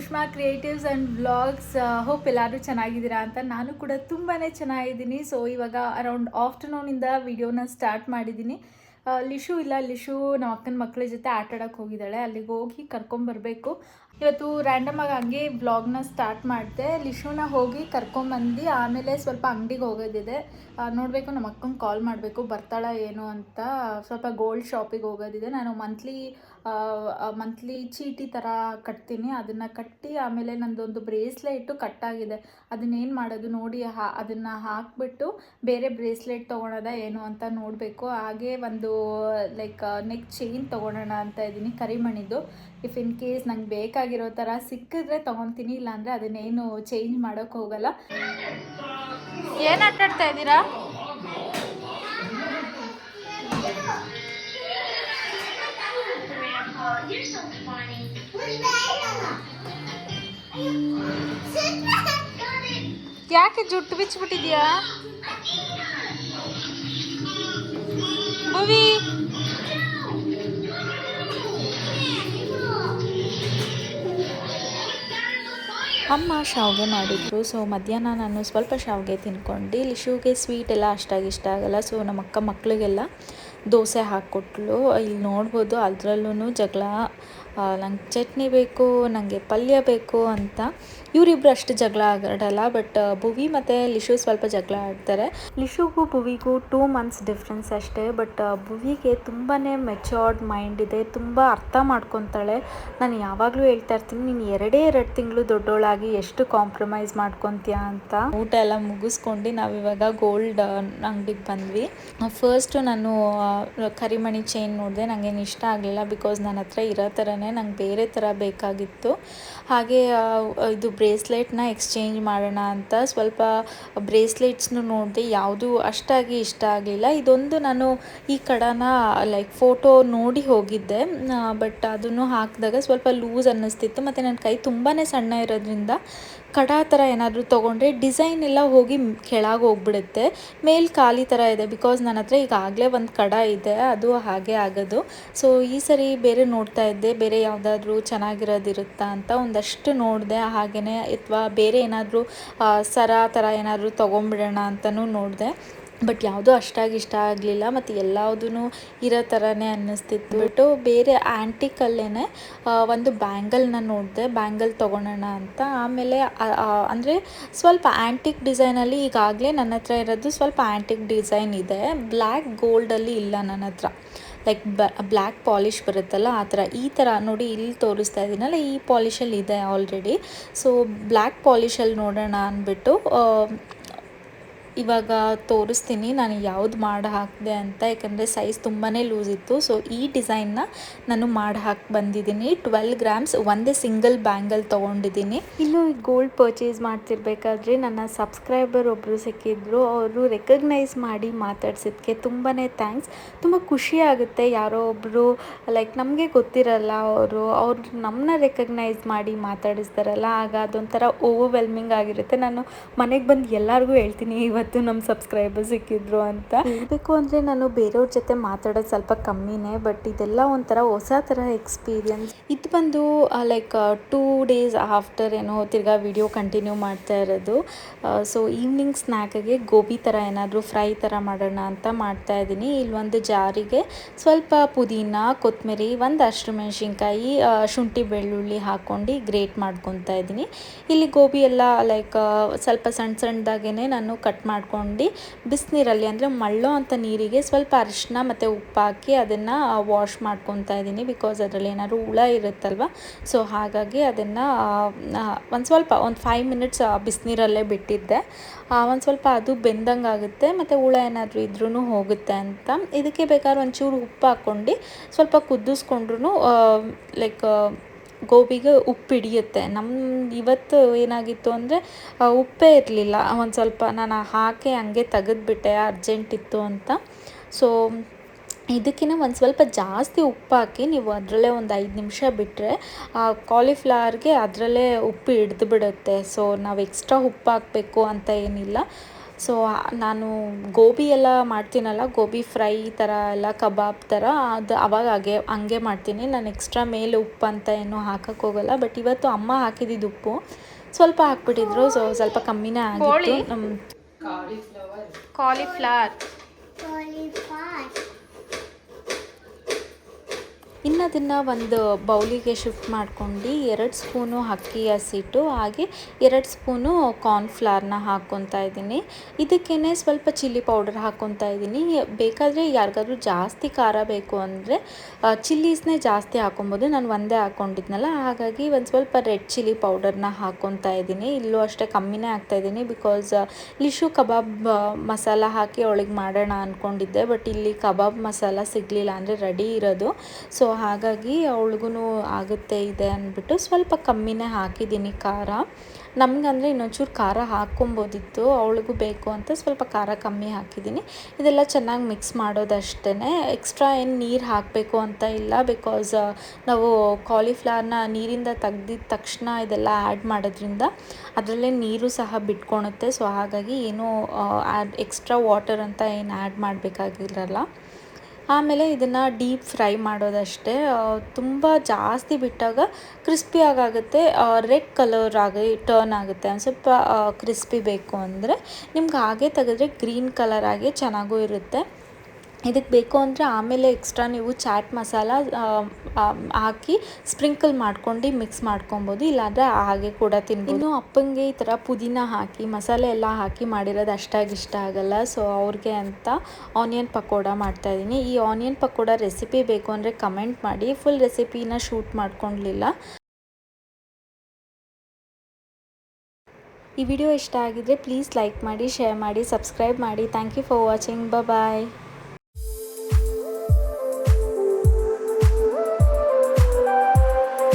Reshma creatives and blogs hope ಎಲ್ಲರೂ ಚೆನ್ನಾಗಿದ್ದೀರಾ ಅಂತ ನಾನು ಕೂಡ ತುಂಬಾ ಚೆನ್ನಾಗಿದ್ದೀನಿ. ಸೊ ಇವಾಗ ಅರೌಂಡ್ ಆಫ್ಟರ್ನೂನಿಂದ ವಿಡಿಯೋನ ಸ್ಟಾರ್ಟ್ ಮಾಡಿದ್ದೀನಿ. ಲಿಶು ಇಲ್ಲ, ಲಿಶು ನಮ್ಮ ಅಕ್ಕನ ಮಕ್ಕಳ ಜೊತೆ ಆಟ ಆಡೋಕ್ಕೆ ಹೋಗಿದ್ದಾಳೆ. ಅಲ್ಲಿಗೆ ಹೋಗಿ ಕರ್ಕೊಂಬರ್ಬೇಕು ಇವತ್ತು ರ್ಯಾಂಡಮ್ ಆಗಿ ಹಂಗೆ ವ್ಲಾಗ್ನ ಸ್ಟಾರ್ಟ್ ಮಾಡಿದೆ. ಲಿಶುನ ಹೋಗಿ ಕರ್ಕೊಂಬಂದು ಆಮೇಲೆ ಸ್ವಲ್ಪ ಅಂಗಡಿಗೆ ಹೋಗೋದಿದೆ. ನೋಡಬೇಕು ನಮ್ಮ ಅಕ್ಕಂಗೆ ಕಾಲ್ ಮಾಡಬೇಕು. ಬರ್ತಾಳ, ಏನು ಅಂತ. ಸ್ವಲ್ಪ ಗೋಲ್ಡ್ ಶಾಪಿಗೆ ಹೋಗೋದಿದೆ. ನಾನು ಮಂತ್ಲಿ ಮಂತ್ಲಿ ಚೀಟಿ ಥರ ಕಟ್ತೀನಿ. ಅದನ್ನು ಕಟ್ಟಿ ಆಮೇಲೆ ನಂದೊಂದು ಬ್ರೇಸ್ಲೆಟು ಕಟ್ಟಾಗಿದೆ. ಅದನ್ನೇನು ಮಾಡೋದು ನೋಡಿ, ಹಾ, ಅದನ್ನು ಹಾಕ್ಬಿಟ್ಟು ಬೇರೆ ಬ್ರೇಸ್ಲೆಟ್ ತೊಗೊಳೋದ ಏನು ಅಂತ ನೋಡಬೇಕು. ಹಾಗೆ ಒಂದು ಲೈಕ್ ನೆಕ್ ಚೈನ್ ತೊಗೊಳೋಣ ಅಂತ ಇದ್ದೀನಿ ಕರಿಮಣಿದು. ಇಫ್ ಇನ್ ಕೇಸ್ ನಂಗೆ ಬೇಕಾಗಿರೋ ಥರ ಸಿಕ್ಕಿದ್ರೆ ತೊಗೊತೀನಿ, ಇಲ್ಲಾಂದರೆ ಅದನ್ನೇನು ಚೇಂಜ್ ಮಾಡೋಕ್ಕೆ ಹೋಗಲ್ಲ. ಏನು ಆಟ ಆಡ್ತಾ ಇದ್ದೀರಾ You're so funny. ಯಾಕೆ ಜುಟ್ಟು ಬಿಚ್ಚಿಬಿಟ್ಟಿದ್ಯಾ? ಭವಿ. ಅಮ್ಮ ಶಾವಿಗೆ ಮಾಡಿದ್ರು. ಸೊ ಮಧ್ಯಾಹ್ನ ನಾನು ಸ್ವಲ್ಪ ಶಾವಿಗೆ ತಿನ್ಕೊಂಡು ಲಿಶುಗೆ ಸ್ವೀಟ್ ಎಲ್ಲ ಅಷ್ಟಾಗಿ ಇಷ್ಟ ಆಗಲ್ಲ. ಸೊ ನಮ್ಮ ಅಕ್ಕ ಮಕ್ಕಳಿಗೆಲ್ಲ ದೋಸೆ ಹಾಕ್ಕೊಟ್ಲು. ಇಲ್ಲಿ ನೋಡ್ಬೋದು ಅದರಲ್ಲೂ ಜಗಳ ನಂಗೆ ಚಟ್ನಿ ಬೇಕು ನನಗೆ ಪಲ್ಯ ಬೇಕು ಅಂತ. ಇವರಿಬ್ರು ಅಷ್ಟು ಜಗಳ ಆಡಲ್ಲ ಬಟ್ ಭುವಿ ಮತ್ತು ಲಿಶು ಸ್ವಲ್ಪ ಜಗಳ ಆಡ್ತಾರೆ. ಲಿಶುಗೂ ಭುವಿಗೂ ಟೂ ಮಂತ್ಸ್ ಡಿಫ್ರೆನ್ಸ್ ಅಷ್ಟೇ ಬಟ್ ಭುವಿಗೆ ತುಂಬಾ ಮೆಚೋರ್ಡ್ ಮೈಂಡ್ ಇದೆ ತುಂಬ ಅರ್ಥ ಮಾಡ್ಕೊತಾಳೆ ನಾನು ಯಾವಾಗಲೂ ಹೇಳ್ತಾ ಇರ್ತೀನಿ ನೀನು ಎರಡೇ ಎರಡು ತಿಂಗಳು ದೊಡ್ಡೋಳಾಗಿ ಎಷ್ಟು ಕಾಂಪ್ರಮೈಸ್ ಮಾಡ್ಕೊತೀಯ ಅಂತ. ಊಟ ಎಲ್ಲ ಮುಗಿಸ್ಕೊಂಡು ನಾವಿವಾಗ ಗೋಲ್ಡ್ ಅಂಗಡಿಗೆ ಬಂದ್ವಿ. ಫಸ್ಟು ನಾನು ಕರಿಮಣಿ ಚೈನ್ ನೋಡಿದೆ ನನಗೇನು ಇಷ್ಟ ಆಗಲಿಲ್ಲ ಬಿಕಾಸ್ ನನ್ನ ಹತ್ರ ಇರೋ ಥರನೇ ನಂಗೆ ಬೇರೆ ಥರ ಬೇಕಾಗಿತ್ತು. ಹಾಗೆ ಇದು ಬ್ರೇಸ್ಲೆಟ್ನ ಎಕ್ಸ್ಚೇಂಜ್ ಮಾಡೋಣ ಅಂತ ಸ್ವಲ್ಪ ಬ್ರೇಸ್ಲೆಟ್ಸ್ನು ನೋಡಿದೆ, ಯಾವುದು ಅಷ್ಟಾಗಿ ಇಷ್ಟ ಆಗಲಿಲ್ಲ. ಇದೊಂದು ನಾನು ಈ ಕಡನ ಲೈಕ್ ಫೋಟೋ ನೋಡಿ ಹೋಗಿದ್ದೆ. ಬಟ್ ಅದನ್ನು ಹಾಕಿದಾಗ ಸ್ವಲ್ಪ ಲೂಸ್ ಅನ್ನಿಸ್ತಿತ್ತು. ಮತ್ತು ನನ್ನ ಕೈ ತುಂಬಾ ಸಣ್ಣ ಇರೋದ್ರಿಂದ ಕಡ ಥರ ಏನಾದರೂ ತೊಗೊಂಡ್ರೆ ಡಿಸೈನ್ ಎಲ್ಲ ಹೋಗಿ ಕೆಳಗೆ ಹೋಗ್ಬಿಡುತ್ತೆ. ಮೇಲ್ ಖಾಲಿ ಥರ ಇದೆ ಬಿಕಾಸ್ ನನ್ನ ಹತ್ರ ಈಗಾಗಲೇ ಒಂದು ಕಡ ಇದೆ, ಅದು ಹಾಗೆ ಆಗೋದು. ಸೊ ಈ ಸರಿ ಬೇರೆ ನೋಡ್ತಾ ಇದ್ದೆ, ಬೇರೆ ಯಾವುದಾದ್ರೂ ಚೆನ್ನಾಗಿರೋದಿರುತ್ತಾ ಅಂತ ಒಂದಷ್ಟು ನೋಡಿದೆ ಹಾಗೆಯೇ ಅಥವಾ ಬೇರೆ ಏನಾದರೂ ಸರ ಥರ ಏನಾದರೂ ತೊಗೊಂಬಿಡೋಣ ಅಂತಲೂ ನೋಡಿದೆ. ಬಟ್ ಯಾವುದೂ ಅಷ್ಟಾಗಿ ಇಷ್ಟ ಆಗಲಿಲ್ಲ. ಮತ್ತು ಎಲ್ಲದೂ ಇರೋ ಥರನೇ ಅನ್ನಿಸ್ತಿತ್ತು. ಬಿಟ್ಟು ಬೇರೆ ಆ್ಯಂಟಿಕಲ್ಲೇ ಒಂದು ಬ್ಯಾಂಗಲ್ನ ನೋಡಿದೆ. ಬ್ಯಾಂಗಲ್ ತೊಗೊಳೋಣ ಅಂತ. ಆಮೇಲೆ ಅಂದರೆ ಸ್ವಲ್ಪ ಆ್ಯಂಟಿಕ್ ಡಿಸೈನಲ್ಲಿ ಈಗಾಗಲೇ ನನ್ನ ಹತ್ರ ಇರೋದು ಸ್ವಲ್ಪ ಆ್ಯಂಟಿಕ್ ಡಿಸೈನ್ ಇದೆ. ಬ್ಲ್ಯಾಕ್ ಗೋಲ್ಡಲ್ಲಿ ಇಲ್ಲ ನನ್ನ ಹತ್ರ. ಲೈಕ್ ಬ್ಲ್ಯಾಕ್ ಪಾಲಿಷ್ ಬರುತ್ತಲ್ಲ ಆ ಥರ. ಈ ಥರ ನೋಡಿ ಇಲ್ಲಿ ತೋರಿಸ್ತಾ ಇದ್ದೀನಲ್ಲ ಈ ಪಾಲಿಶಲ್ಲಿ ಇದೆ ಆಲ್ರೆಡಿ ಸೊ ಬ್ಲ್ಯಾಕ್ ಪಾಲಿಶಲ್ಲಿ ನೋಡೋಣ ಅಂದ್ಬಿಟ್ಟು ಇವಾಗ ತೋರಿಸ್ತೀನಿ, ನಾನು ಯಾವ್ದು ಮಾಡಿ ಹಾಕಿದೆ ಅಂತ, ಯಾಕಂದರೆ ಸೈಜ್ ತುಂಬಾ ಲೂಸ್ ಇತ್ತು. ಸೊ ಈ ಡಿಸೈನ್ನ ನಾನು ಮಾಡಿ ಹಾಕಿ ಬಂದಿದ್ದೀನಿ. ಟ್ವೆಲ್ ಗ್ರಾಮ್ಸ್ ಒಂದೇ ಸಿಂಗಲ್ ಬ್ಯಾಂಗಲ್ ತೊಗೊಂಡಿದ್ದೀನಿ. ಇನ್ನು ಗೋಲ್ಡ್ ಪರ್ಚೇಸ್ ಮಾಡ್ತಿರ್ಬೇಕಾದ್ರೆ ನನ್ನ ಸಬ್ಸ್ಕ್ರೈಬರ್ ಒಬ್ಬರು ಸಿಕ್ಕಿದ್ರು. ಅವರು ರೆಕಗ್ನೈಸ್ ಮಾಡಿ ಮಾತಾಡ್ಸಿದ್ಕೆ ತುಂಬಾ ಥ್ಯಾಂಕ್ಸ್ ತುಂಬ ಖುಷಿ ಆಗುತ್ತೆ. ಯಾರೋ ಒಬ್ಬರು ಲೈಕ್ ನಮಗೆ ಗೊತ್ತಿರಲ್ಲ ಅವರು. ಅವ್ರು ನಮ್ಮನ್ನ ರೆಕಗ್ನೈಸ್ ಮಾಡಿ ಮಾತಾಡಿಸ್ತಾರಲ್ಲ, ಆಗ ಅದೊಂಥರ ಓವರ್ವೆಲ್ಮಿಂಗ್ ಆಗಿರುತ್ತೆ. ನಾನು ಮನೆಗೆ ಬಂದು ಎಲ್ಲರಿಗೂ ಹೇಳ್ತೀನಿ ಇವತ್ತು ನಮ್ಮ ಸಬ್ಸ್ಕ್ರೈಬರ್ ಸಿಕ್ಕಿದ್ರು ಅಂತ. ಹೇಳಬೇಕು ಅಂದರೆ ನಾನು ಬೇರೆಯವ್ರ ಜೊತೆ ಮಾತಾಡೋದು ಸ್ವಲ್ಪ ಕಮ್ಮಿನೇ ಬಟ್ ಇದೆಲ್ಲ ಒಂಥರ ಹೊಸ ಥರ ಎಕ್ಸ್ಪೀರಿಯನ್ಸ್ ಇದು ಬಂದು ಲೈಕ್ ಟೂ ಡೇಸ್ ಆಫ್ಟರ್ ಏನೋ ತಿರ್ಗಾ ವಿಡಿಯೋ ಕಂಟಿನ್ಯೂ ಮಾಡ್ತಾ ಇರೋದು. ಸೊ ಈವ್ನಿಂಗ್ ಸ್ನ್ಯಾಕಿಗೆ ಗೋಬಿ ಥರ ಏನಾದರೂ ಫ್ರೈ ಥರ ಮಾಡೋಣ ಅಂತ ಮಾಡ್ತಾ ಇದ್ದೀನಿ. ಇಲ್ಲಿ ಒಂದು ಜಾರಿಗೆ ಸ್ವಲ್ಪ ಪುದೀನ ಕೊತ್ತಂಬರಿ ಒಂದು ಅಷ್ಟು ಮೆಣಸಿನ್ಕಾಯಿ ಶುಂಠಿ ಬೆಳ್ಳುಳ್ಳಿ ಹಾಕ್ಕೊಂಡು ಗ್ರೇಟ್ ಮಾಡ್ಕೊತಾ ಇದ್ದೀನಿ. ಇಲ್ಲಿ ಗೋಬಿ ಎಲ್ಲ ಲೈಕ್ ಸ್ವಲ್ಪ ಸಣ್ಣ ಸಣ್ಣದಾಗೇ ನಾನು ಕಟ್ ಮಾಡ್ಕೊಂಡು ಬಿಸಿನೀರಲ್ಲಿ, ಅಂದರೆ ಮಳ್ಳೋ ಅಂಥ ನೀರಿಗೆ ಸ್ವಲ್ಪ ಅರಿಶಿನ ಮತ್ತು ಉಪ್ಪು ಹಾಕಿ ಅದನ್ನು ವಾಶ್ ಮಾಡ್ಕೊತಾ ಇದ್ದೀನಿ. ಬಿಕಾಸ್ ಅದರಲ್ಲಿ ಏನಾದ್ರು ಹುಳ ಇರುತ್ತಲ್ವ? ಸೊ ಹಾಗಾಗಿ ಅದನ್ನು ಒಂದು ಸ್ವಲ್ಪ, ಒಂದು ಫೈವ್ ಮಿನಿಟ್ಸ್ ಬಿಸಿನೀರಲ್ಲೇ ಬಿಟ್ಟಿದ್ದೆ. ಒಂದು ಸ್ವಲ್ಪ ಅದು ಬೆಂದಂಗೆ ಆಗುತ್ತೆ, ಮತ್ತು ಹುಳ ಏನಾದರೂ ಇದ್ರೂ ಹೋಗುತ್ತೆ ಅಂತ. ಇದಕ್ಕೆ ಬೇಕಾದ್ರೆ ಒಂಚೂರು ಉಪ್ಪು ಹಾಕ್ಕೊಂಡು ಸ್ವಲ್ಪ ಕುದಿಸ್ಕೊಂಡ್ರು ಲೈಕ್ ಗೋಬಿಗೆ ಉಪ್ಪು ಹಿಡಿಯುತ್ತೆ. ನಮ್ಮ ಇವತ್ತು ಏನಾಗಿತ್ತು ಅಂದರೆ ಉಪ್ಪೇ ಇರಲಿಲ್ಲ. ಒಂದು ಸ್ವಲ್ಪ ನಾನು ಹಾಕಿ ಹಂಗೆ ತೆಗೆದುಬಿಟ್ಟೆ, ಅರ್ಜೆಂಟ್ ಇತ್ತು ಅಂತ. ಸೊ ಇದಕ್ಕಿಂತ ಒಂದು ಸ್ವಲ್ಪ ಜಾಸ್ತಿ ಉಪ್ಪು ಹಾಕಿ ನೀವು ಅದರಲ್ಲೇ ಒಂದು ಐದು ನಿಮಿಷ ಬಿಟ್ಟರೆ ಕಾಲಿಫ್ಲವರ್ಗೆ ಅದರಲ್ಲೇ ಉಪ್ಪು ಹಿಡ್ದು ಬಿಡುತ್ತೆ. ಸೊ ನಾವು ಎಕ್ಸ್ಟ್ರಾ ಉಪ್ಪು ಹಾಕಬೇಕು ಅಂತ ಏನಿಲ್ಲ. ಸೊ ನಾನು ಗೋಬಿ ಎಲ್ಲ ಮಾಡ್ತೀನಲ್ಲ ಗೋಬಿ ಫ್ರೈ ಥರ ಎಲ್ಲ ಕಬಾಬ್ ಥರ ಅದು ಅವಾಗ ಹಾಗೆ ಹಂಗೆ ಮಾಡ್ತೀನಿ. ನಾನು ಎಕ್ಸ್ಟ್ರಾ ಮೇಲೆ ಉಪ್ಪು ಅಂತ ಏನು ಹಾಕಕ್ಕೆ ಹೋಗಲ್ಲ ಬಟ್ ಇವತ್ತು ಅಮ್ಮ ಹಾಕಿದ್ದು ಉಪ್ಪು. ಸ್ವಲ್ಪ ಹಾಕ್ಬಿಟ್ಟಿದ್ರು ಸೊ ಸ್ವಲ್ಪ ಕಮ್ಮಿನೇ? ಆಗಿತ್ತು. ಕಾಲಿಫ್ಲವರ್ ಕಾಲಿಫ್ಲವರ್ ಇನ್ನು ಅದನ್ನು ಒಂದು ಬೌಲಿಗೆ ಶಿಫ್ಟ್ ಮಾಡ್ಕೊಂಡು ಎರಡು ಸ್ಪೂನು ಅಕ್ಕಿ ಹಸಿಟ್ಟು, ಹಾಗೆ ಎರಡು ಸ್ಪೂನು ಕಾರ್ನ್ಫ್ಲವರ್ನ ಹಾಕ್ಕೊತಾ ಇದ್ದೀನಿ. ಇದಕ್ಕೇ ಸ್ವಲ್ಪ ಚಿಲ್ಲಿ ಪೌಡರ್ ಹಾಕ್ಕೊತಾ ಇದ್ದೀನಿ. ಬೇಕಾದರೆ ಯಾರಿಗಾದ್ರೂ ಜಾಸ್ತಿ ಖಾರ ಬೇಕು ಅಂದರೆ ಚಿಲ್ಲೀಸ್ನೇ ಜಾಸ್ತಿ ಹಾಕೊಬೋದು ನಾನು ಒಂದೇ ಹಾಕ್ಕೊಂಡಿದ್ನಲ್ಲ, ಹಾಗಾಗಿ ಒಂದು ಸ್ವಲ್ಪ ರೆಡ್ ಚಿಲ್ಲಿ ಪೌಡರ್ನ ಹಾಕ್ಕೊತಾ ಇದ್ದೀನಿ. ಇಲ್ಲೂ ಅಷ್ಟೇ ಕಮ್ಮಿನೇ ಹಾಕ್ತಾಯಿದ್ದೀನಿ ಬಿಕಾಸ್ ಲಿಶು ಕಬಾಬ್ ಮಸಾಲ ಹಾಕಿ ಅವಳಿಗೆ ಮಾಡೋಣ ಅಂದ್ಕೊಂಡಿದ್ದೆ ಬಟ್ ಇಲ್ಲಿ ಕಬಾಬ್ ಮಸಾಲ ಸಿಗಲಿಲ್ಲ ಅಂದರೆ ರೆಡಿ ಇರೋದು. ಸೊ ಹಾಗಾಗಿ ಅವಳಿಗೂ ಆಗುತ್ತೆ ಇದೆ ಅಂದ್ಬಿಟ್ಟು ಸ್ವಲ್ಪ ಕಮ್ಮಿನೇ ಹಾಕಿದ್ದೀನಿ ಖಾರ. ನಮಗಂದರೆ ಇನ್ನೊಂಚೂರು ಖಾರ ಹಾಕ್ಕೊಬೋದಿತ್ತು, ಅವಳಿಗೂ ಬೇಕು ಅಂತ ಸ್ವಲ್ಪ ಖಾರ ಕಮ್ಮಿ ಹಾಕಿದ್ದೀನಿ. ಇದೆಲ್ಲ ಚೆನ್ನಾಗಿ ಮಿಕ್ಸ್ ಮಾಡೋದಷ್ಟೇ ಎಕ್ಸ್ಟ್ರಾ ಏನು ನೀರು ಹಾಕಬೇಕು ಅಂತ ಇಲ್ಲ ಬಿಕಾಸ್ ನಾವು ಕಾಲಿಫ್ಲವರ್ನ ನೀರಿಂದ ತೆಗ್ದಿದ ತಕ್ಷಣ ಇದೆಲ್ಲ ಆ್ಯಡ್ ಮಾಡೋದ್ರಿಂದ ಅದರಲ್ಲೇ ನೀರು ಸಹ ಬಿಟ್ಕೊಳುತ್ತೆ ಸೊ ಹಾಗಾಗಿ ಏನೂ ಆ್ಯಡ್ ಎಕ್ಸ್ಟ್ರಾ ವಾಟರ್ ಅಂತ ಏನು ಆ್ಯಡ್ ಮಾಡಬೇಕಾಗಿರಲ್ಲ. ಆಮೇಲೆ ಇದನ್ನು ಡೀಪ್ ಫ್ರೈ ಮಾಡೋದಷ್ಟೇ ತುಂಬ ಜಾಸ್ತಿ ಬಿಟ್ಟಾಗ ಕ್ರಿಸ್ಪಿ ಆಗುತ್ತೆ ರೆಡ್ ಕಲರ್ ಆಗಿ ಟರ್ನ್ ಆಗುತ್ತೆ. ಒಂದು ಸ್ವಲ್ಪ ಕ್ರಿಸ್ಪಿ ಬೇಕು ಅಂದರೆ ನಿಮ್ಗೆ ಹಾಗೆ ತೆಗೆದ್ರೆ ಗ್ರೀನ್ ಕಲರ್ ಚೆನ್ನಾಗೂ ಇರುತ್ತೆ. ಇದಕ್ಕೆ ಬೇಕು ಅಂದರೆ ಆಮೇಲೆ ಎಕ್ಸ್ಟ್ರಾ ನೀವು ಚಾಟ್ ಮಸಾಲ ಹಾಕಿ ಸ್ಪ್ರಿಂಕಲ್ ಮಾಡ್ಕೊಂಡು ಮಿಕ್ಸ್ ಮಾಡ್ಕೊಬೋದು, ಇಲ್ಲಾಂದರೆ ಹಾಗೆ ಕೂಡ ತಿನ್ಬೋದು. ಇನ್ನು ಅಪ್ಪಂಗೆ ಈ ಥರ ಪುದೀನ ಹಾಕಿ, ಮಸಾಲೆ ಎಲ್ಲ ಹಾಕಿ ಮಾಡಿರೋದು ಅಷ್ಟಾಗಿ ಇಷ್ಟ ಆಗಲ್ಲ. ಸೊ ಅವ್ರಿಗೆ ಅಂತ ಆನಿಯನ್ ಪಕೋಡ ಮಾಡ್ತಾಯಿದ್ದೀನಿ ಈ ಆನಿಯನ್ ಪಕೋಡ ರೆಸಿಪಿ ಬೇಕು ಅಂದರೆ ಕಮೆಂಟ್ ಮಾಡಿ. ಫುಲ್ ರೆಸಿಪಿನ ಶೂಟ್ ಮಾಡ್ಕೊಳ್ಲಿಲ್ಲ ಈ ವಿಡಿಯೋ ಇಷ್ಟ ಆಗಿದ್ರೆ ಪ್ಲೀಸ್ ಲೈಕ್ ಮಾಡಿ ಶೇರ್ ಮಾಡಿ ಸಬ್ಸ್ಕ್ರೈಬ್ ಮಾಡಿ. Thank you for watching bye